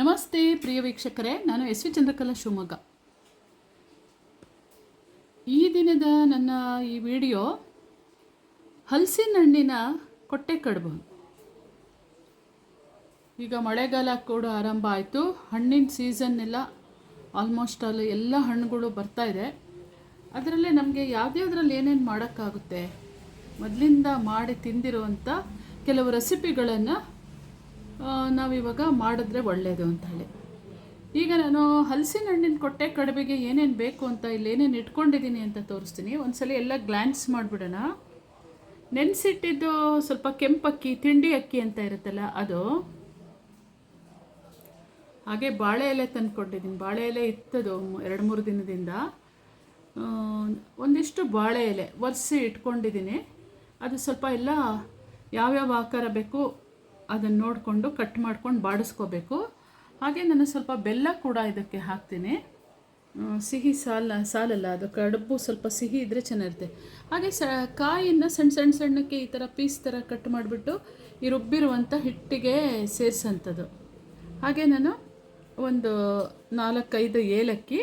ನಮಸ್ತೆ ಪ್ರಿಯ ವೀಕ್ಷಕರೇ, ನಾನು ಎಸ್ ವಿ ಚಂದ್ರಕಲಾ ಶಿವಮೊಗ್ಗ. ಈ ದಿನದ ನನ್ನ ಈ ವಿಡಿಯೋ ಹಲಸಿನ ಹಣ್ಣಿನ ಕೊಟ್ಟೆ ಕಡುಬು. ಈಗ ಮಳೆಗಾಲ ಕೂಡ ಆರಂಭ ಆಯಿತು. ಹಣ್ಣಿನ ಸೀಸನ್ ಎಲ್ಲ ಆಲ್ಮೋಸ್ಟ್ ಅಲ್ಲಿ ಎಲ್ಲ ಹಣ್ಣುಗಳು ಬರ್ತಾ ಇದೆ. ಅದರಲ್ಲೇ ನಮಗೆ ಯಾವುದ್ಯಾವ್ದ್ರಲ್ಲಿ ಏನೇನು ಮಾಡೋಕ್ಕಾಗುತ್ತೆ, ಮೊದಲಿಂದ ಮಾಡಿ ತಿಂದಿರುವಂಥ ಕೆಲವು ರೆಸಿಪಿಗಳನ್ನು ನಾವಿವಾಗ ಮಾಡಿದ್ರೆ ಒಳ್ಳೆಯದು ಅಂತ ಹೇಳಿ. ಈಗ ನಾನು ಹಲಸಿನ ಹಣ್ಣಿನ ಕೊಟ್ಟೆ ಕಡಬಿಗೆ ಏನೇನು ಬೇಕು ಅಂತ ಇಲ್ಲಿ ಏನೇನು ಇಟ್ಕೊಂಡಿದ್ದೀನಿ ಅಂತ ತೋರಿಸ್ತೀನಿ. ಒಂದ್ಸಲ ಎಲ್ಲ ಗ್ಲ್ಯಾನ್ಸ್ ಮಾಡಿಬಿಡೋಣ. ನೆನೆಸಿಟ್ಟಿದ್ದು ಸ್ವಲ್ಪ ಕೆಂಪಕ್ಕಿ ತಿಂಡಿ ಅಕ್ಕಿ ಅಂತ ಇರುತ್ತಲ್ಲ ಅದು. ಹಾಗೆ ಬಾಳೆ ಎಲೆ ತಂದ್ಕೊಂಡಿದ್ದೀನಿ ಬಾಳೆ ಎಲೆ ಇತ್ತದು ಎರಡು ಮೂರು ದಿನದಿಂದ. ಒಂದಿಷ್ಟು ಬಾಳೆ ಎಲೆ ಒರೆಸಿ ಇಟ್ಕೊಂಡಿದ್ದೀನಿ. ಅದು ಸ್ವಲ್ಪ ಎಲ್ಲ ಯಾವ್ಯಾವ ಆಕಾರ ಬೇಕು ಅದನ್ನು ನೋಡಿಕೊಂಡು ಕಟ್ ಮಾಡ್ಕೊಂಡು ಬಾಡಿಸ್ಕೋಬೇಕು. ಹಾಗೆ ನಾನು ಸ್ವಲ್ಪ ಬೆಲ್ಲ ಕೂಡ ಇದಕ್ಕೆ ಹಾಕ್ತೀನಿ. ಸಿಹಿ ಸಾಲ, ಸಾಲಲ್ಲ, ಅದು ಕಡುಬು ಸ್ವಲ್ಪ ಸಿಹಿ ಇದ್ದರೆ ಚೆನ್ನಾಗಿರುತ್ತೆ. ಹಾಗೆ ಸ, ಕಾಯಿಯನ್ನು ಸಣ್ಣ ಸಣ್ಣ ಸಣ್ಣಕ್ಕೆ ಈ ಥರ ಪೀಸ್ ಥರ ಕಟ್ ಮಾಡಿಬಿಟ್ಟು ಈ ರುಬ್ಬಿರುವಂಥ ಹಿಟ್ಟಿಗೆ ಸೇರಿಸೋಂಥದ್ದು ಹಾಗೆ ನಾನು ಒಂದು ನಾಲ್ಕೈದು ಏಲಕ್ಕಿ,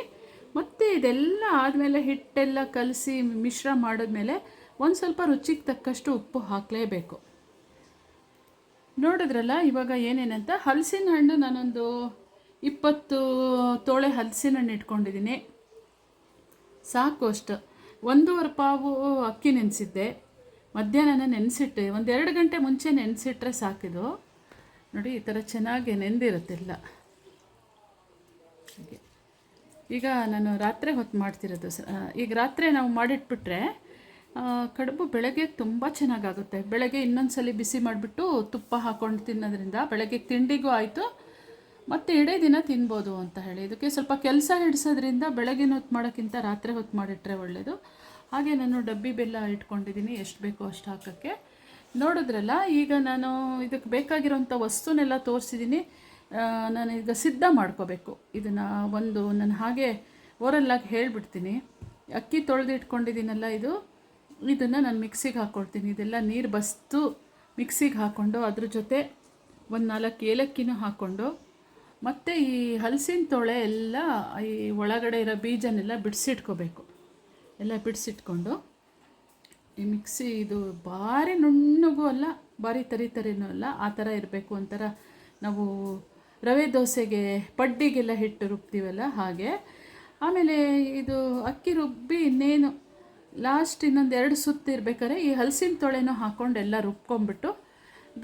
ಮತ್ತು ಇದೆಲ್ಲ ಆದಮೇಲೆ ಹಿಟ್ಟೆಲ್ಲ ಕಲಸಿ ಮಿಶ್ರ ಮಾಡಿದ್ಮೇಲೆ ಒಂದು ಸ್ವಲ್ಪ ರುಚಿಗೆ ತಕ್ಕಷ್ಟು ಉಪ್ಪು ಹಾಕಲೇಬೇಕು. ನೋಡಿದ್ರಲ್ಲ, ಇವಾಗ ಏನೇನಂತ? ಹಲಸಿನ ಹಣ್ಣು ನಾನೊಂದು ಇಪ್ಪತ್ತು ತೋಳೆ ಹಲಸಿನ ಹಣ್ಣು ಇಟ್ಕೊಂಡಿದ್ದೀನಿ. ಸಾಕು ಅಷ್ಟು. ಒಂದೂವರೆ ಪಾವು ಅಕ್ಕಿ ನೆನೆಸಿದ್ದೆ. ಮಧ್ಯಾಹ್ನ ನೆನೆಸಿಟ್ಟೆ. ಒಂದೆರಡು ಗಂಟೆ ಮುಂಚೆ ನೆನೆಸಿಟ್ರೆ ಸಾಕಿದು. ನೋಡಿ, ಈ ಥರ ಚೆನ್ನಾಗಿ ನೆಂದಿರುತ್ತೆಲ್ಲ. ಈಗ ನಾನು ರಾತ್ರಿ ಹೊತ್ತು ಮಾಡ್ತಿರೋದು ಈಗ ರಾತ್ರಿ ನಾವು ಮಾಡಿಟ್ಬಿಟ್ರೆ ಕಡುಬು ಬೆಳಗ್ಗೆ ತುಂಬ ಚೆನ್ನಾಗಾಗುತ್ತೆ. ಬೆಳಗ್ಗೆ ಇನ್ನೊಂದ್ಸಲಿ ಬಿಸಿ ಮಾಡಿಬಿಟ್ಟು ತುಪ್ಪ ಹಾಕ್ಕೊಂಡು ತಿನ್ನೋದ್ರಿಂದ ಬೆಳಗ್ಗೆ ತಿಂಡಿಗೂ ಆಯಿತು, ಮತ್ತು ಇಡೀ ದಿನ ತಿನ್ಬೋದು ಅಂತ ಹೇಳಿ. ಇದಕ್ಕೆ ಸ್ವಲ್ಪ ಕೆಲಸ ಹಿಡಿಸೋದ್ರಿಂದ ಬೆಳಗಿನ ಹೊತ್ತು ಮಾಡೋಕ್ಕಿಂತ ರಾತ್ರಿ ಹೊತ್ತು ಮಾಡಿಟ್ರೆ ಒಳ್ಳೆಯದು ಹಾಗೆ ನಾನು ಡಬ್ಬಿ ಬೆಲ್ಲ ಇಟ್ಕೊಂಡಿದ್ದೀನಿ, ಎಷ್ಟು ಬೇಕೋ ಅಷ್ಟು ಹಾಕೋಕ್ಕೆ. ನೋಡಿದ್ರಲ್ಲ, ಈಗ ನಾನು ಇದಕ್ಕೆ ಬೇಕಾಗಿರೋಂಥ ವಸ್ತುನೆಲ್ಲ ತೋರಿಸಿದ್ದೀನಿ. ನಾನು ಈಗ ಸಿದ್ಧ ಮಾಡ್ಕೋಬೇಕು. ಇದನ್ನು ಒಂದು, ನಾನು ಹಾಗೆ ಓರಲ್ಲಾಗಿ ಹೇಳಿಬಿಡ್ತೀನಿ. ಅಕ್ಕಿ ತೊಳೆದು ಇಟ್ಕೊಂಡಿದ್ದೀನಲ್ಲ ಇದು. ಇದನ್ನು ನಾನು ಮಿಕ್ಸಿಗೆ ಹಾಕ್ಕೊಳ್ತೀನಿ ಇದೆಲ್ಲ ನೀರು ಬಸ್ತು ಮಿಕ್ಸಿಗೆ ಹಾಕ್ಕೊಂಡು ಅದ್ರ ಜೊತೆ ಒಂದು ನಾಲ್ಕು ಏಲಕ್ಕಿನೂ ಹಾಕ್ಕೊಂಡು ಮತ್ತು ಈ ಹಲಸಿನ ತೊಳೆ ಎಲ್ಲ ಈ ಒಳಗಡೆ ಇರೋ ಬೀಜನೆಲ್ಲ ಬಿಡಿಸಿಟ್ಕೋಬೇಕು. ಎಲ್ಲ ಬಿಡಿಸಿಟ್ಕೊಂಡು ಈ ಮಿಕ್ಸಿ ಇದು ಭಾರಿ ನುಣ್ಣಗೂ ಅಲ್ಲ ಭಾರಿ ತರಿ ತರಿನೂ ಅಲ್ಲ, ಆ ಥರ ಇರಬೇಕು ಒಂಥರ ನಾವು ರವೆ ದೋಸೆಗೆ ಪಡ್ಡಿಗೆಲ್ಲ ಹಿಟ್ಟು ರುಬ್ತೀವಲ್ಲ ಹಾಗೆ. ಆಮೇಲೆ ಇದು ಅಕ್ಕಿ ರುಬ್ಬಿ ಇನ್ನೇನು ಲಾಸ್ಟ್ ಇನ್ನೊಂದು ಎರಡು ಸುತ್ತು ಇರ್ಬೇಕಾದ್ರೆ ಈ ಹಲಸಿನ ತೊಳೆನೂ ಹಾಕ್ಕೊಂಡು ಎಲ್ಲ ರುಬ್ಕೊಂಡ್ಬಿಟ್ಟು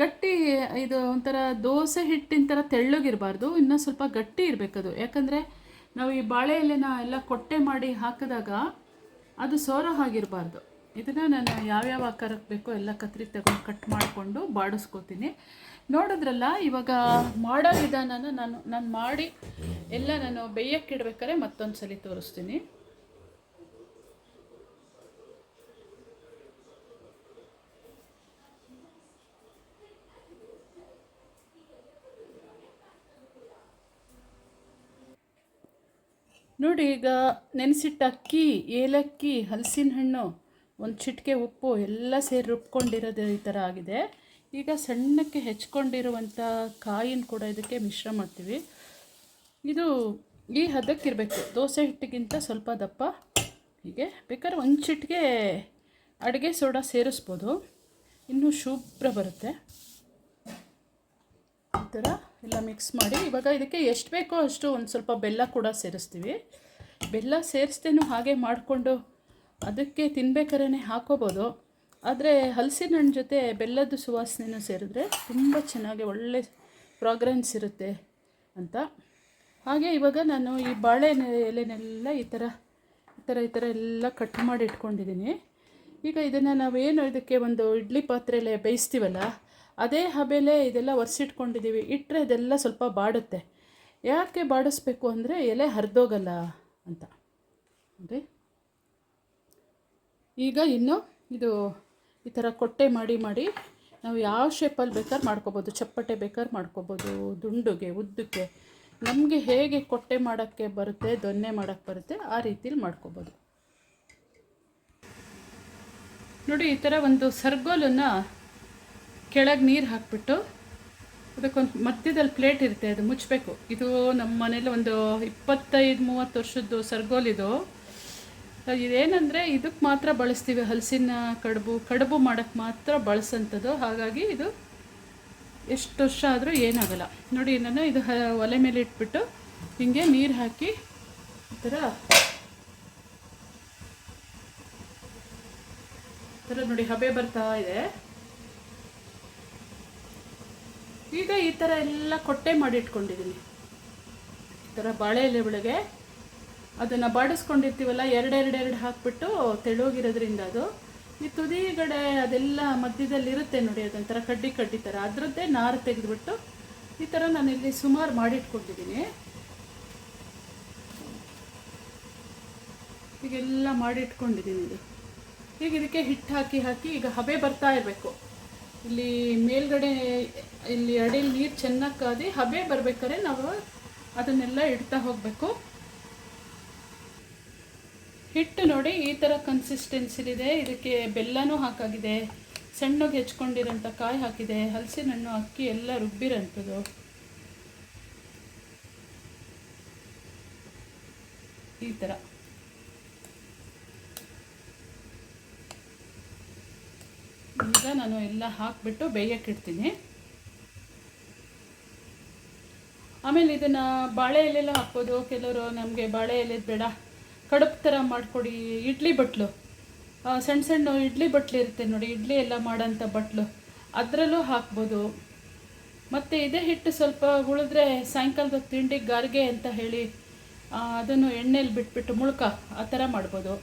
ಗಟ್ಟಿ ಇದು ಒಂಥರ ದೋಸೆ ಹಿಟ್ಟಿನ ಥರ ತೆಳ್ಳಗಿರಬಾರ್ದು, ಇನ್ನೂ ಸ್ವಲ್ಪ ಗಟ್ಟಿ ಇರಬೇಕದು ಯಾಕಂದರೆ ನಾವು ಈ ಬಾಳೆ ಎಲೆನ ಎಲ್ಲ ಕೊಟ್ಟೆ ಮಾಡಿ ಹಾಕಿದಾಗ ಅದು ಸೋರೋ ಹಾಗಿರಬಾರ್ದು. ಇದನ್ನು ನಾನು ಯಾವ್ಯಾವ ಆಕಾರಕ್ಕೆ ಬೇಕೋ ಎಲ್ಲ ಕತ್ರಿ ತಗೊಂಡು ಕಟ್ ಮಾಡಿಕೊಂಡು ಬಾಡಿಸ್ಕೋತೀನಿ. ನೋಡಿದ್ರಲ್ಲ, ಇವಾಗ ಮಾಡೋ ವಿಧಾನನ ನಾನು ನಾನು ಮಾಡಿ ಎಲ್ಲ ನಾನು ಬೇಯಕ್ಕಿಡ್ಬೇಕಾದ್ರೆ ಮತ್ತೊಂದು ಸಲ ತೋರಿಸ್ತೀನಿ. ನೋಡಿ ಈಗ ನೆನೆಸಿಟ್ಟ ಅಕ್ಕಿ, ಏಲಕ್ಕಿ, ಹಲಸಿನ ಹಣ್ಣು, ಒಂದು ಚಿಟಿಕೆ ಉಪ್ಪು ಎಲ್ಲ ಸೇರಿ ರುಬ್ಕೊಂಡಿರೋದು ಈ ಥರ ಆಗಿದೆ. ಈಗ ಸಣ್ಣಕ್ಕೆ ಹೆಚ್ಕೊಂಡಿರುವಂಥ ಕಾಯಿನ ಕೂಡ ಇದಕ್ಕೆ ಮಿಶ್ರ ಮಾಡ್ತೀವಿ. ಇದು ಈ ಹದಕ್ಕಿರಬೇಕು ದೋಸೆ ಹಿಟ್ಟಿಗಿಂತ ಸ್ವಲ್ಪ ದಪ್ಪ. ಹೀಗೆ ಬೇಕಾದ್ರೆ ಒಂದು ಚಿಟಿಕೆ ಅಡುಗೆ ಸೋಡಾ ಸೇರಿಸ್ಬೋದು. ಇನ್ನೂ ಶುಭ್ರ ಬರುತ್ತೆ. ಈ ಥರ ಎಲ್ಲ ಮಿಕ್ಸ್ ಮಾಡಿ, ಇವಾಗ ಇದಕ್ಕೆ ಎಷ್ಟು ಬೇಕೋ ಅಷ್ಟು ಒಂದು ಸ್ವಲ್ಪ ಬೆಲ್ಲ ಕೂಡ ಸೇರಿಸ್ತೀವಿ. ಬೆಲ್ಲ ಸೇರಿಸ್ದೇನು ಹಾಗೆ ಮಾಡಿಕೊಂಡು ಅದಕ್ಕೆ ತಿನ್ಬೇಕಾರೇ ಹಾಕೋಬೋದು. ಆದರೆ ಹಲಸಿನ ಹಣ್ಣು ಜೊತೆ ಬೆಲ್ಲದ ಸುವಾಸನೆನೂ ಸೇರಿದ್ರೆ ತುಂಬ ಚೆನ್ನಾಗಿ ಒಳ್ಳೆ ಫ್ರಾಗ್ರೆನ್ಸ್ ಇರುತ್ತೆ ಅಂತ. ಹಾಗೆ ಇವಾಗ ನಾನು ಈ ಬಾಳೆ ಎಲೆನೆಲ್ಲ ಈ ಥರ ಈ ಥರ ಈ ಥರ ಎಲ್ಲ ಕಟ್ ಮಾಡಿ ಇಟ್ಕೊಂಡಿದ್ದೀನಿ. ಈಗ ಇದನ್ನು ನಾವೇನು ಇದಕ್ಕೆ ಒಂದು ಇಡ್ಲಿ ಪಾತ್ರೆಯಲ್ಲೇ ಬೇಯಿಸ್ತೀವಲ್ಲ ಅದೇ ಹಬೆಲೆ ಇದೆಲ್ಲ ಒರೆಸಿಟ್ಕೊಂಡಿದ್ದೀವಿ. ಇಟ್ಟರೆ ಇದೆಲ್ಲ ಸ್ವಲ್ಪ ಬಾಡುತ್ತೆ. ಯಾಕೆ ಬಾಡಿಸ್ಬೇಕು ಅಂದರೆ ಎಲೆ ಹರಿದೋಗಲ್ಲ ಅಂತ. ನೋಡಿ ಈಗ ಇನ್ನು ಇದು ಈ ಥರ ಕೊಟ್ಟೆ ಮಾಡಿ ಮಾಡಿ ನಾವು ಯಾವ ಶೇಪಲ್ಲಿ ಬೇಕಾದ್ರೆ ಮಾಡ್ಕೋಬೋದು. ಚಪ್ಪಟೆ ಬೇಕಾದ್ರೆ ಮಾಡ್ಕೋಬೋದು. ದುಂಡುಗೆ, ಉದ್ದಕ್ಕೆ. ನಮಗೆ ಹೇಗೆ ಕೊಟ್ಟೆ ಮಾಡೋಕ್ಕೆ ಬರುತ್ತೆ, ದೊನ್ನೆ ಮಾಡೋಕ್ಕೆ ಬರುತ್ತೆ, ಆ ರೀತಿಲಿ ಮಾಡ್ಕೋಬೋದು. ನೋಡಿ ಈ ಥರ ಒಂದು ಸರ್ಗೋಲನ್ನು ಕೆಳಗೆ ನೀರು ಹಾಕ್ಬಿಟ್ಟು ಅದಕ್ಕೊಂದು ಮಧ್ಯದಲ್ಲಿ ಪ್ಲೇಟ್ ಇರುತ್ತೆ, ಅದು ಮುಚ್ಚಬೇಕು ಇದು ನಮ್ಮ ಮನೇಲಿ ಒಂದು ಇಪ್ಪತ್ತೈದು, ಮೂವತ್ತು ವರ್ಷದ್ದು ಸರ್ಗೋಲಿದು ಇದೇನಂದರೆ ಇದಕ್ಕೆ ಮಾತ್ರ ಬಳಸ್ತೀವಿ, ಹಲಸಿನ ಕಡುಬು. ಕಡುಬು ಮಾಡೋಕ್ಕೆ ಮಾತ್ರ ಬಳಸೋಂಥದ್ದು. ಹಾಗಾಗಿ ಇದು ಎಷ್ಟು ವರ್ಷ ಆದರೂ ಏನಾಗಲ್ಲ. ನೋಡಿ, ನಾನು ಇದು ಒಲೆ ಮೇಲೆ ಇಟ್ಬಿಟ್ಟು ಹಿಂಗೆ ನೀರು ಹಾಕಿ ಈ ಥರ ಥರ ನೋಡಿ, ಹಬೆ ಬರ್ತಾ ಇದೆ. ಈಗ ಈ ಥರ ಎಲ್ಲ ಕೊಟ್ಟೆ ಮಾಡಿ ಇಟ್ಕೊಂಡಿದ್ದೀನಿ ಈ ಥರ ಬಾಳೆ ಎಲೆ ಒಳಗೆ ಅದನ್ನು ಬಾಡಿಸ್ಕೊಂಡಿರ್ತೀವಲ್ಲ ಎರಡೆರಡು ಎರಡು ಹಾಕ್ಬಿಟ್ಟು ತೆಳೋಗಿರೋದ್ರಿಂದ ಅದು. ಈ ತುದಿಗಡೆ ಅದೆಲ್ಲ ಮಧ್ಯದಲ್ಲಿ ಇರುತ್ತೆ ನೋಡಿ, ಅದೊಂಥರ ಕಡ್ಡಿ ಕಡ್ಡಿ ಥರ ಅದರದ್ದೇ ನಾರು ತೆಗೆದುಬಿಟ್ಟು ಈ ಥರ ನಾನು ಇಲ್ಲಿ ಸುಮಾರು ಮಾಡಿಟ್ಕೊಂಡಿದ್ದೀನಿ ಈಗೆಲ್ಲ ಮಾಡಿಟ್ಕೊಂಡಿದ್ದೀನಿ ಇದು. ಈಗ ಇದಕ್ಕೆ ಹಿಟ್ಟು ಹಾಕಿ ಹಾಕಿ ಈಗ ಹಬೆ ಬರ್ತಾ ಇರಬೇಕು. ಇಲ್ಲಿ ಮೇಲ್ಗಡೆ, ಇಲ್ಲಿ ಅಡಿಲಿ ನೀರು ಚೆನ್ನಾಗಿ ಕಾದಿ ಹಬೆ ಬರ್ಬೇಕಾದ್ರೆ ನಾವು ಅದನ್ನೆಲ್ಲ ಇಡ್ತಾ ಹೋಗಬೇಕು. ಹಿಟ್ಟು ನೋಡಿ ಈ ಥರ ಕನ್ಸಿಸ್ಟೆನ್ಸಿಲಿದೆ ಇದಕ್ಕೆ ಬೆಲ್ಲನೂ ಹಾಕಾಗಿದೆ. ಸಣ್ಣಗೆ ಹೆಚ್ಕೊಂಡಿರೋಂಥ ಕಾಯಿ ಹಾಕಿದೆ. ಹಲಸಿನ ಹಣ್ಣು ಅಕ್ಕಿ ಎಲ್ಲ ರುಬ್ಬಿರೋಂಥದ್ದು. ಈ ಥರ ಈಗ ನಾನು ಎಲ್ಲ ಹಾಕಿಬಿಟ್ಟು ಬೇಯಕ್ಕಿಡ್ತೀನಿ ಆಮೇಲೆ ಇದನ್ನು ಬಾಳೆ ಎಲೆಲ್ಲ ಹಾಕ್ಬೋದು. ಕೆಲವರು ನಮಗೆ ಬಾಳೆ ಎಲೆ ಬೇಡ ಕಡುಪು ಥರ ಮಾಡಿಕೊಡಿ. ಇಡ್ಲಿ ಬಟ್ಲು. ಸಣ್ಣ ಸಣ್ಣ ಇಡ್ಲಿ ಬಟ್ಲು ಇರುತ್ತೆ ನೋಡಿ, ಇಡ್ಲಿ ಎಲ್ಲ ಮಾಡೋಂಥ ಬಟ್ಲು. ಅದರಲ್ಲೂ ಹಾಕ್ಬೋದು. ಮತ್ತು ಇದೇ ಹಿಟ್ಟು ಸ್ವಲ್ಪ ಉಳಿದ್ರೆ ಸಾಯಂಕಾಲದ ತಿಂಡಿ ಗಾರ್ಗೆ ಅಂತ ಹೇಳಿ ಅದನ್ನು ಎಣ್ಣೆಯಲ್ಲಿ ಬಿಟ್ಬಿಟ್ಟು ಮುಳ್ಕ ಆ ಥರ ಮಾಡ್ಬೋದು.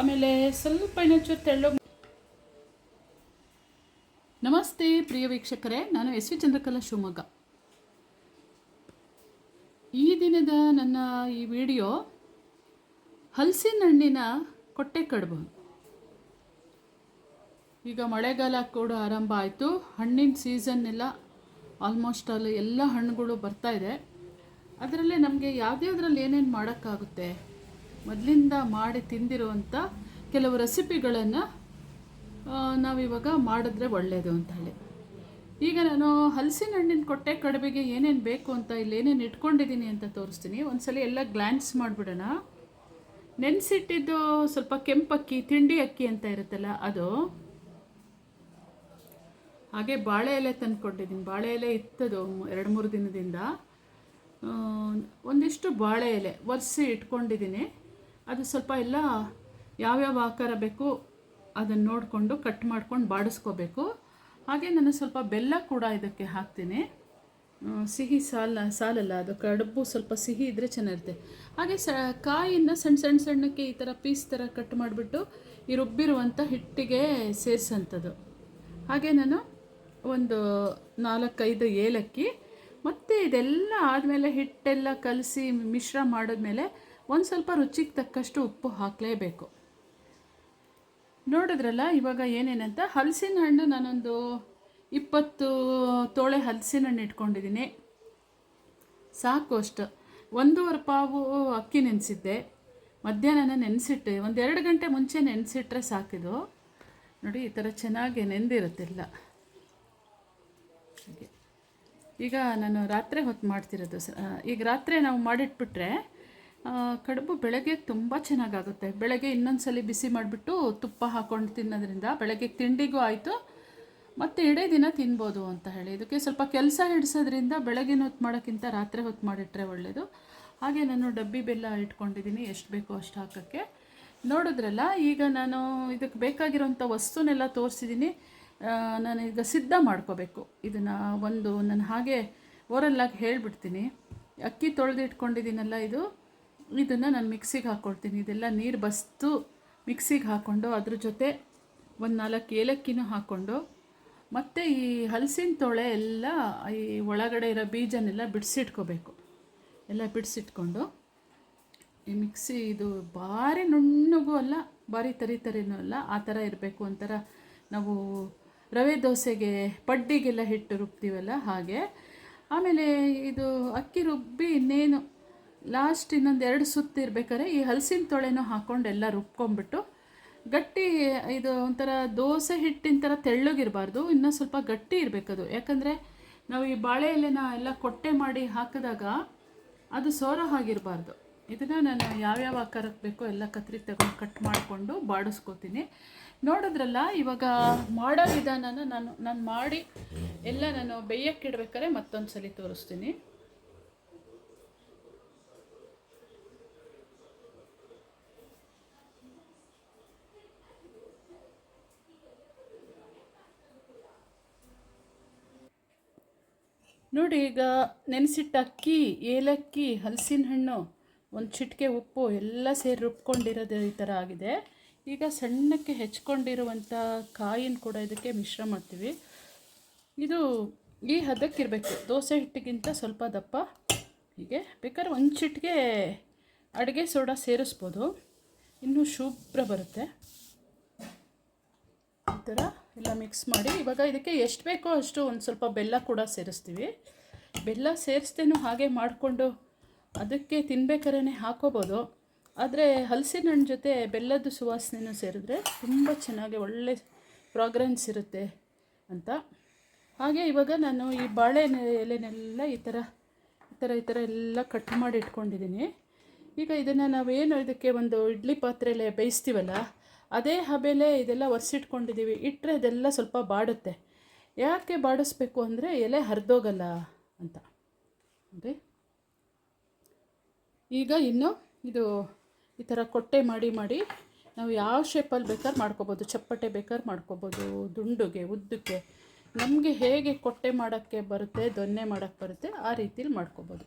ಆಮೇಲೆ ಸ್ವಲ್ಪ ಇನ್ನೊಂಚೂರು ತೆಳ್ಳಗೆ ನಮಸ್ತೆ ಪ್ರಿಯ ವೀಕ್ಷಕರೇ, ನಾನು ಎಸ್ ವಿ ಚಂದ್ರಕಲಾ ಶಿವಮೊಗ್ಗ. ಈ ದಿನದ ನನ್ನ ಈ ವಿಡಿಯೋ ಹಲಸಿನ ಹಣ್ಣಿನ ಕೊಟ್ಟೆ ಕಡುಬು. ಈಗ ಮಳೆಗಾಲ ಕೂಡ ಆರಂಭ ಆಯಿತು. ಹಣ್ಣಿನ ಸೀಸನ್ ಎಲ್ಲ ಆಲ್ಮೋಸ್ಟ್ ಆಲ್ ಎಲ್ಲ ಹಣ್ಣುಗಳು ಬರ್ತಾ ಇದೆ. ಅದರಲ್ಲೇ ನಮಗೆ ಯಾವುದ್ಯಾವ್ದ್ರಲ್ಲಿ ಏನೇನು ಮಾಡೋಕ್ಕಾಗುತ್ತೆ? ಮೊದಲಿಂದ ಮಾಡಿ ತಿಂದಿರುವಂಥ ಕೆಲವು ರೆಸಿಪಿಗಳನ್ನು ನಾವಿವಾಗ ಮಾಡಿದ್ರೆ ಒಳ್ಳೆಯದು ಅಂತ ಹೇಳಿ. ಈಗ ನಾನು ಹಲಸಿನ ಹಣ್ಣಿನ ಕೊಟ್ಟೆ ಕಡಿಮೆಗೆ ಏನೇನು ಬೇಕು ಅಂತ ಇಲ್ಲಿ ಏನೇನು ಇಟ್ಕೊಂಡಿದ್ದೀನಿ ಅಂತ ತೋರಿಸ್ತೀನಿ. ಒಂದ್ಸಲ ಎಲ್ಲ ಗ್ಲ್ಯಾನ್ಸ್ ಮಾಡಿಬಿಡೋಣ. ನೆನೆಸಿಟ್ಟಿದ್ದು ಸ್ವಲ್ಪ ಕೆಂಪಕ್ಕಿ, ತಿಂಡಿ ಅಕ್ಕಿ ಅಂತ ಇರುತ್ತಲ್ಲ ಅದು. ಹಾಗೆ ಬಾಳೆ ಎಲೆ ತಂದುಕೊಂಡಿದ್ದೀನಿ. ಬಾಳೆ ಎಲೆ ಇತ್ತದು ಎರಡು ಮೂರು ದಿನದಿಂದ. ಒಂದಿಷ್ಟು ಬಾಳೆ ಎಲೆ ಒರೆಸಿ ಇಟ್ಕೊಂಡಿದ್ದೀನಿ. ಅದು ಸ್ವಲ್ಪ ಎಲ್ಲ ಯಾವ್ಯಾವ ಆಕಾರ ಬೇಕು ಅದನ್ನು ನೋಡಿಕೊಂಡು ಕಟ್ ಮಾಡ್ಕೊಂಡು ಬಾಡಿಸ್ಕೋಬೇಕು. ಹಾಗೆ ನಾನು ಸ್ವಲ್ಪ ಬೆಲ್ಲ ಕೂಡ ಇದಕ್ಕೆ ಹಾಕ್ತೀನಿ. ಸಿಹಿ ಸಾಲ, ಸಾಲಲ್ಲ, ಅದು ಕಡುಬು ಸ್ವಲ್ಪ ಸಿಹಿ ಇದ್ದರೆ ಚೆನ್ನಾಗಿರುತ್ತೆ. ಹಾಗೆ ಸ ಕಾಯಿನ ಸಣ್ಣ ಸಣ್ಣ ಸಣ್ಣಕ್ಕೆ ಈ ಥರ ಪೀಸ್ ಥರ ಕಟ್ ಮಾಡಿಬಿಟ್ಟು ಈ ರುಬ್ಬಿರುವಂಥ ಹಿಟ್ಟಿಗೆ ಸೇರಿಸೋಂಥದ್ದು ಹಾಗೆ ನಾನು ಒಂದು ನಾಲ್ಕೈದು ಏಲಕ್ಕಿ, ಮತ್ತು ಇದೆಲ್ಲ ಆದಮೇಲೆ ಹಿಟ್ಟೆಲ್ಲ ಕಲಸಿ ಮಿಶ್ರ ಮಾಡಿದ್ಮೇಲೆ ಒಂದು ಸ್ವಲ್ಪ ರುಚಿಗೆ ತಕ್ಕಷ್ಟು ಉಪ್ಪು ಹಾಕಲೇಬೇಕು. ನೋಡಿದ್ರಲ್ಲ, ಇವಾಗ ಏನೇನಂತ? ಹಲಸಿನ ಹಣ್ಣು ನಾನೊಂದು ಇಪ್ಪತ್ತು ತೋಳೆ ಹಲಸಿನ ಹಣ್ಣು ಇಟ್ಕೊಂಡಿದ್ದೀನಿ. ಸಾಕು ಅಷ್ಟು. ಒಂದೂವರೆ ಪಾವು ಅಕ್ಕಿ ನೆನೆಸಿದ್ದೆ. ಮಧ್ಯಾಹ್ನ ನೆನೆಸಿಟ್ಟೆ. ಒಂದು ಎರಡು ಗಂಟೆ ಮುಂಚೆ ನೆನೆಸಿಟ್ರೆ ಸಾಕಿದು ನೋಡಿ, ಈ ಥರ ಚೆನ್ನಾಗಿ ನೆನೆದಿರುತ್ತಿಲ್ಲ ಈಗ ನಾನು ರಾತ್ರಿ ಹೊತ್ತು ಮಾಡ್ತಿರೋದು ಈಗ ರಾತ್ರಿ ನಾವು ಮಾಡಿಟ್ಬಿಟ್ರೆ ಕಡುಬು ಬೆಳಗ್ಗೆ ತುಂಬ ಚೆನ್ನಾಗಾಗುತ್ತೆ. ಬೆಳಗ್ಗೆ ಇನ್ನೊಂದು ಸಲ ಬಿಸಿ ಮಾಡಿಬಿಟ್ಟು ತುಪ್ಪ ಹಾಕ್ಕೊಂಡು ತಿನ್ನೋದ್ರಿಂದ ಬೆಳಗ್ಗೆ ತಿಂಡಿಗೂ ಆಯಿತು, ಮತ್ತು ಇಡೀ ದಿನ ತಿನ್ಬೋದು ಅಂತ ಹೇಳಿ. ಇದಕ್ಕೆ ಸ್ವಲ್ಪ ಕೆಲಸ ಹಿಡಿಸೋದ್ರಿಂದ ಬೆಳಗಿನ ಹೊತ್ತು ಮಾಡೋಕ್ಕಿಂತ ರಾತ್ರಿ ಹೊತ್ತು ಮಾಡಿಟ್ರೆ ಒಳ್ಳೆಯದು ಹಾಗೆ ನಾನು ಡಬ್ಬಿ ಬೆಲ್ಲ ಇಟ್ಕೊಂಡಿದ್ದೀನಿ, ಎಷ್ಟು ಬೇಕೋ ಅಷ್ಟು ಹಾಕೋಕ್ಕೆ. ನೋಡಿದ್ರಲ್ಲ, ಈಗ ನಾನು ಇದಕ್ಕೆ ಬೇಕಾಗಿರೋಂಥ ವಸ್ತುನೆಲ್ಲ ತೋರಿಸಿದ್ದೀನಿ. ನಾನು ಈಗ ಸಿದ್ಧ ಮಾಡ್ಕೋಬೇಕು. ಇದನ್ನು ಒಂದು ನಾನು ಹಾಗೆ ಓರಲ್ಲಾಗಿ ಹೇಳಿಬಿಡ್ತೀನಿ. ಅಕ್ಕಿ ತೊಳೆದು ಇಟ್ಕೊಂಡಿದ್ದೀನಲ್ಲ ಇದು. ಇದನ್ನು ನಾನು ಮಿಕ್ಸಿಗೆ ಹಾಕ್ಕೊಳ್ತೀನಿ ಇದೆಲ್ಲ ನೀರು ಬಸ್ತು ಮಿಕ್ಸಿಗೆ ಹಾಕ್ಕೊಂಡು ಅದ್ರ ಜೊತೆ ಒಂದು ನಾಲ್ಕು ಏಲಕ್ಕಿನೂ ಹಾಕ್ಕೊಂಡು ಮತ್ತು ಈ ಹಲಸಿನ ತೊಳೆ ಎಲ್ಲ ಈ ಒಳಗಡೆ ಇರೋ ಬೀಜನೆಲ್ಲ ಬಿಡಿಸಿಟ್ಕೋಬೇಕು. ಎಲ್ಲ ಬಿಡಿಸಿಟ್ಕೊಂಡು ಈ ಮಿಕ್ಸಿ ಇದು ಭಾರಿ ನುಣ್ಣಗೂ ಅಲ್ಲ ಭಾರಿ ತರಿ ತರಿನೂ ಅಲ್ಲ, ಆ ಥರ ಇರಬೇಕು. ಒಂಥರ ನಾವು ರವೆ ದೋಸೆಗೆ ಪಡ್ಡಿಗೆಲ್ಲ ಹಿಟ್ಟು ರುಬ್ತೀವಲ್ಲ ಹಾಗೆ. ಆಮೇಲೆ ಇದು ಅಕ್ಕಿ ರುಬ್ಬಿ ಇನ್ನೇನು ಲಾಸ್ಟ್ ಇನ್ನೊಂದು ಎರಡು ಸುತ್ತು ಇರ್ಬೇಕಾದ್ರೆ ಈ ಹಲಸಿನ ತೊಳೆನೂ ಹಾಕ್ಕೊಂಡು ಎಲ್ಲ ರುಬ್ಕೊಂಡ್ಬಿಟ್ಟು ಗಟ್ಟಿ ಇದು ಒಂಥರ ದೋಸೆ ಹಿಟ್ಟಿನ ಥರ ತೆಳ್ಳಗಿರಬಾರ್ದು, ಇನ್ನೂ ಸ್ವಲ್ಪ ಗಟ್ಟಿ ಇರಬೇಕದು. ಯಾಕಂದರೆ ನಾವು ಈ ಬಾಳೆ ಎಲೆನ ಎಲ್ಲ ಕೊಟ್ಟೆ ಮಾಡಿ ಹಾಕಿದಾಗ ಅದು ಸೋರೋ ಹಾಗಿರಬಾರ್ದು. ಇದನ್ನು ನಾನು ಯಾವ್ಯಾವ ಆಕಾರಕ್ಕೆ ಬೇಕೋ ಎಲ್ಲ ಕತ್ರಿ ತಗೊಂಡು ಕಟ್ ಮಾಡಿಕೊಂಡು ಬಾಡಿಸ್ಕೋತೀನಿ. ನೋಡಿದ್ರಲ್ಲ, ಇವಾಗ ಮಾಡೋ ವಿಧಾನನ ನಾನು ನಾನು ಮಾಡಿ ಎಲ್ಲ ನಾನು ಬೇಯಕ್ಕಿಡ್ಬೇಕಾದ್ರೆ ಮತ್ತೊಂದು ಸಲ ತೋರಿಸ್ತೀನಿ. ನೋಡಿ ಈಗ ನೆನೆಸಿಟ್ಟ ಅಕ್ಕಿ, ಏಲಕ್ಕಿ, ಹಲಸಿನ ಹಣ್ಣು, ಒಂದು ಚಿಟಿಕೆ ಉಪ್ಪು ಎಲ್ಲ ಸೇರಿ ರುಬ್ಕೊಂಡಿರೋದು ಈ ಥರ ಆಗಿದೆ. ಈಗ ಸಣ್ಣಕ್ಕೆ ಹೆಚ್ಕೊಂಡಿರುವಂಥ ಕಾಯಿನ ಕೂಡ ಇದಕ್ಕೆ ಮಿಶ್ರ ಮಾಡ್ತೀವಿ. ಇದು ಈ ಹದಕ್ಕಿರಬೇಕು ದೋಸೆ ಹಿಟ್ಟಿಗಿಂತ ಸ್ವಲ್ಪ ದಪ್ಪ. ಹೀಗೆ ಬೇಕಾದ್ರೆ ಒಂದು ಚಿಟಿಕೆ ಅಡುಗೆ ಸೋಡಾ ಸೇರಿಸ್ಬೋದು. ಇನ್ನೂ ಶುಭ್ರ ಬರುತ್ತೆ. ಈ ಥರ ಎಲ್ಲ ಮಿಕ್ಸ್ ಮಾಡಿ, ಇವಾಗ ಇದಕ್ಕೆ ಎಷ್ಟು ಬೇಕೋ ಅಷ್ಟು ಒಂದು ಸ್ವಲ್ಪ ಬೆಲ್ಲ ಕೂಡ ಸೇರಿಸ್ತೀವಿ. ಬೆಲ್ಲ ಸೇರಿಸ್ದೇನು ಹಾಗೆ ಮಾಡಿಕೊಂಡು ಅದಕ್ಕೆ ತಿನ್ಬೇಕಾರೇ ಹಾಕೋಬೋದು. ಆದರೆ ಹಲಸಿನ ಹಣ್ಣು ಜೊತೆ ಬೆಲ್ಲದ ಸುವಾಸನೆನೂ ಸೇರಿದ್ರೆ ತುಂಬ ಚೆನ್ನಾಗಿ ಒಳ್ಳೆ ಫ್ರಾಗ್ರೆನ್ಸ್ ಇರುತ್ತೆ ಅಂತ. ಹಾಗೆ ಇವಾಗ ನಾನು ಈ ಬಾಳೆ ಎಲೆನೆಲ್ಲ ಈ ಥರ ಈ ಥರ ಈ ಥರ ಎಲ್ಲ ಕಟ್ ಮಾಡಿ ಇಟ್ಕೊಂಡಿದ್ದೀನಿ. ಈಗ ಇದನ್ನು ನಾವೇನು ಇದಕ್ಕೆ ಒಂದು ಇಡ್ಲಿ ಪಾತ್ರೆಲೆ ಬೇಯಿಸ್ತೀವಲ್ಲ ಅದೇ ಹಬೆಲೆ ಇದೆಲ್ಲ ಒರೆಸಿಟ್ಕೊಂಡಿದ್ದೀವಿ. ಇಟ್ಟರೆ ಇದೆಲ್ಲ ಸ್ವಲ್ಪ ಬಾಡುತ್ತೆ. ಯಾಕೆ ಬಾಡಿಸ್ಬೇಕು ಅಂದರೆ ಎಲೆ ಹರಿದೋಗಲ್ಲ ಅಂತ. ನೋಡಿ. ಈಗ ಇನ್ನು ಇದು ಈ ಥರ ಕೊಟ್ಟೆ ಮಾಡಿ ಮಾಡಿ ನಾವು ಯಾವ ಶೇಪಲ್ಲಿ ಬೇಕಾದ್ರೆ ಮಾಡ್ಕೋಬೋದು. ಚಪ್ಪಟೆ ಬೇಕಾದ್ರೆ ಮಾಡ್ಕೋಬೋದು. ದುಂಡುಗೆ, ಉದ್ದಕ್ಕೆ. ನಮಗೆ ಹೇಗೆ ಕೊಟ್ಟೆ ಮಾಡೋಕ್ಕೆ ಬರುತ್ತೆ, ದೊನ್ನೆ ಮಾಡೋಕ್ಕೆ ಬರುತ್ತೆ ಆ ರೀತಿಲಿ ಮಾಡ್ಕೋಬೋದು.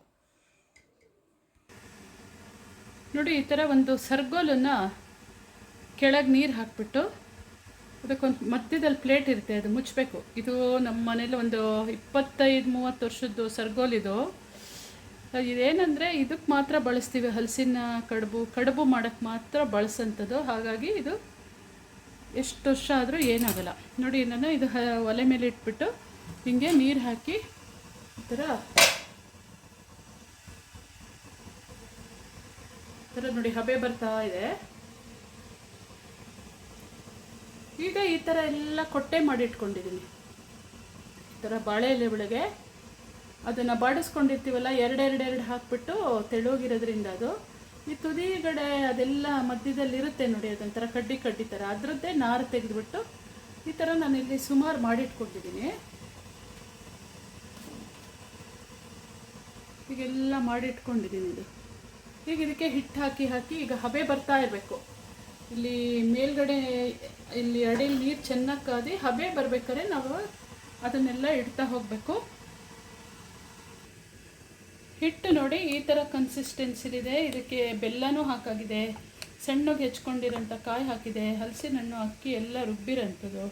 ನೋಡಿ, ಈ ಥರ ಒಂದು ಸರ್ಗೋಲನ್ನು ಕೆಳಗೆ ನೀರು ಹಾಕ್ಬಿಟ್ಟು ಅದಕ್ಕೊಂದು ಮಧ್ಯದಲ್ಲಿ ಪ್ಲೇಟ್ ಇರುತ್ತೆ, ಅದು ಮುಚ್ಚಬೇಕು ಇದು ನಮ್ಮ ಮನೇಲಿ ಒಂದು ಇಪ್ಪತ್ತೈದು, ಮೂವತ್ತು ವರ್ಷದ್ದು ಸರ್ಗೋಲಿದು. ಇದೇನೆಂದರೆ ಇದಕ್ಕೆ ಮಾತ್ರ ಬಳಸ್ತೀವಿ, ಹಲಸಿನ ಕಡುಬು. ಕಡುಬು ಮಾಡೋಕ್ಕೆ ಮಾತ್ರ ಬಳಸೋಂಥದ್ದು. ಹಾಗಾಗಿ ಇದು ಎಷ್ಟು ವರ್ಷ ಆದರೂ ಏನಾಗಲ್ಲ. ನೋಡಿ, ನಾನು ಇದು ಒಲೆ ಮೇಲೆ ಇಟ್ಬಿಟ್ಟು ಹಿಂಗೆ ನೀರು ಹಾಕಿ ಈ ಥರ ಥರ ನೋಡಿ, ಹಬೆ ಬರ್ತಾ ಇದೆ. ಈಗ ಈ ಥರ ಎಲ್ಲ ಕೊಟ್ಟೆ ಮಾಡಿ ಇಟ್ಕೊಂಡಿದ್ದೀನಿ ಈ ಥರ ಬಾಳೆ ಎಲೆ ಒಳಗೆ ಅದನ್ನು ಬಾಡಿಸ್ಕೊಂಡಿರ್ತೀವಲ್ಲ, ಎರಡೆರಡೆರಡು ಹಾಕ್ಬಿಟ್ಟು ತೆಳುವಾಗಿರೋದ್ರಿಂದ ಅದು. ಈ ತುದಿಗಡೆ ಅದೆಲ್ಲ ಮಧ್ಯದಲ್ಲಿ ಇರುತ್ತೆ ನೋಡಿ, ಅದೊಂಥರ ಕಡ್ಡಿ ಕಡ್ಡಿ ಥರ ಅದರದ್ದೇ ನಾರು ತೆಗೆದುಬಿಟ್ಟು ಈ ಥರ ನಾನು ಇಲ್ಲಿ ಸುಮಾರು ಮಾಡಿಟ್ಕೊಂಡಿದ್ದೀನಿ ಹೀಗೆಲ್ಲ ಮಾಡಿಟ್ಕೊಂಡಿದ್ದೀನಿ ಇದು ಈಗ ಇದಕ್ಕೆ ಹಿಟ್ಟು ಹಾಕಿ ಹಾಕಿ ಈಗ ಹಬೆ ಬರ್ತಾ ಇರಬೇಕು. ಇಲ್ಲಿ ಮೇಲ್ಗಡೆ, ಇಲ್ಲಿ ಅಡಿಲಿ ನೀರು ಚೆನ್ನಾಗಿ ಕಾದಿ ಹಬೆ ಬರ್ಬೇಕಾದ್ರೆ ನಾವು ಅದನ್ನೆಲ್ಲ ಇಡ್ತಾ ಹೋಗಬೇಕು. ಹಿಟ್ಟು ನೋಡಿ, ಈ ಥರ ಕನ್ಸಿಸ್ಟೆನ್ಸಿಲಿದೆ ಇದಕ್ಕೆ ಬೆಲ್ಲನೂ ಹಾಕಾಗಿದೆ. ಸಣ್ಣಗೆ ಹೆಚ್ಕೊಂಡಿರೋಂಥ ಕಾಯಿ ಹಾಕಿದೆ. ಹಲಸಿನ ಹಣ್ಣು ಅಕ್ಕಿ ಎಲ್ಲ ರುಬ್ಬಿರೋಂಥದ್ದು.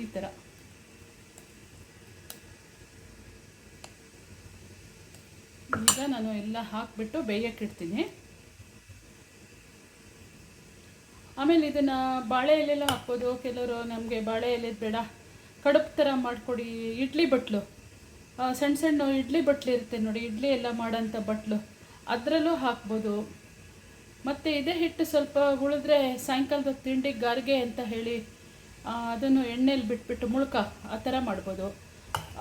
ಈ ಥರ ಈಗ ನಾನು ಎಲ್ಲ ಹಾಕಿಬಿಟ್ಟು ಬೇಯಕ್ಕಿಡ್ತೀನಿ ಆಮೇಲೆ ಇದನ್ನು ಬಾಳೆ ಎಲೆಲ್ಲ ಹಾಕ್ಬೋದು. ಕೆಲವರು ನಮಗೆ ಬಾಳೆ ಎಲೆ ಬೇಡ, ಕಡುಬು ಥರ ಮಾಡಿಕೊಡಿ. ಇಡ್ಲಿ ಬಟ್ಲು ಸಣ್ಣ ಸಣ್ಣ ಇಡ್ಲಿ ಬಟ್ಲು ಇರುತ್ತೆ ನೋಡಿ, ಇಡ್ಲಿ ಎಲ್ಲ ಮಾಡೋಂಥ ಬಟ್ಲು, ಅದರಲ್ಲೂ ಹಾಕ್ಬೋದು. ಮತ್ತು ಇದೇ ಹಿಟ್ಟು ಸ್ವಲ್ಪ ಉಳಿದ್ರೆ ಸಾಯಂಕಾಲದ ತಿಂಡಿ ಗಾರ್ಗೆ ಅಂತ ಹೇಳಿ ಅದನ್ನು ಎಣ್ಣೆಯಲ್ಲಿ ಬಿಟ್ಬಿಟ್ಟು ಮುಳ್ಕ ಆ ಥರ ಮಾಡ್ಬೋದು.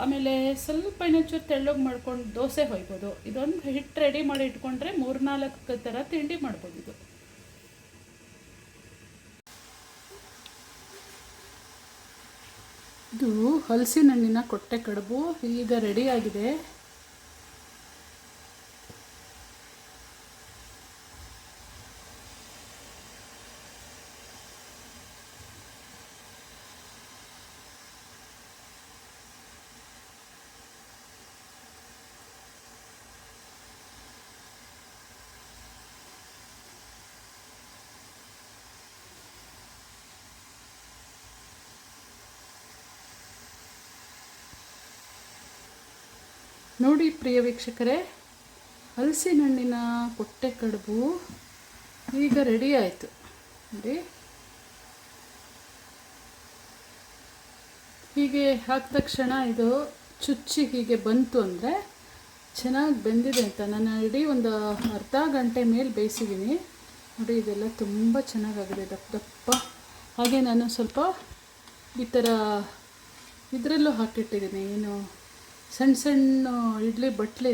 ಆಮೇಲೆ ಸ್ವಲ್ಪ ಇನ್ನೊಂಚೂರು ತೆಳ್ಳಗೆ ಮಾಡ್ಕೊಂಡು ದೋಸೆ ಹೊಯ್ಬೋದು. ಇದೊಂದು ಹಿಟ್ಟು ರೆಡಿ ಮಾಡಿ ಇಟ್ಕೊಂಡ್ರೆ ಮೂರ್ನಾಲ್ಕು ಥರ ತಿಂಡಿ ಮಾಡ್ಬೋದು ಇದು. ಇದು ಹಲಸಿನ ಹಣ್ಣಿನ ಕೊಟ್ಟೆ ಕಡುಬು ಈಗ ರೆಡಿ ಆಗಿದೆ. ನೋಡಿ ಪ್ರಿಯ ವೀಕ್ಷಕರೇ ಹಲಸಿನ ಹಣ್ಣಿನ ಕೊಟ್ಟೆ ಕಡುಬು ಈಗ ರೆಡಿ ಆಯಿತು. ನೋಡಿ. ಹೀಗೆ ಹಾಕಿದ ತಕ್ಷಣ ಇದು ಚುಚ್ಚಿ ಹೀಗೆ ಬಂತು ಅಂದರೆ ಚೆನ್ನಾಗಿ ಬೆಂದಿದೆ ಅಂತ. ನಾನು ಇಡೀ ಒಂದು ಅರ್ಧ ಗಂಟೆ ಮೇಲೆ ಬೇಯಿಸಿದ್ದೀನಿ. ನೋಡಿ, ಇದೆಲ್ಲ ತುಂಬ ಚೆನ್ನಾಗಾಗಿದೆ, ದಪ್ಪ ದಪ್ಪ. ಹಾಗೆ ನಾನು ಸ್ವಲ್ಪ ಈ ಥರ ಇದರಲ್ಲೂ ಹಾಕಿಟ್ಟಿದ್ದೀನಿ. ಏನು ಸಣ್ಣ ಸಣ್ಣ ಇಡ್ಲಿ ಬಟ್ಲೆ.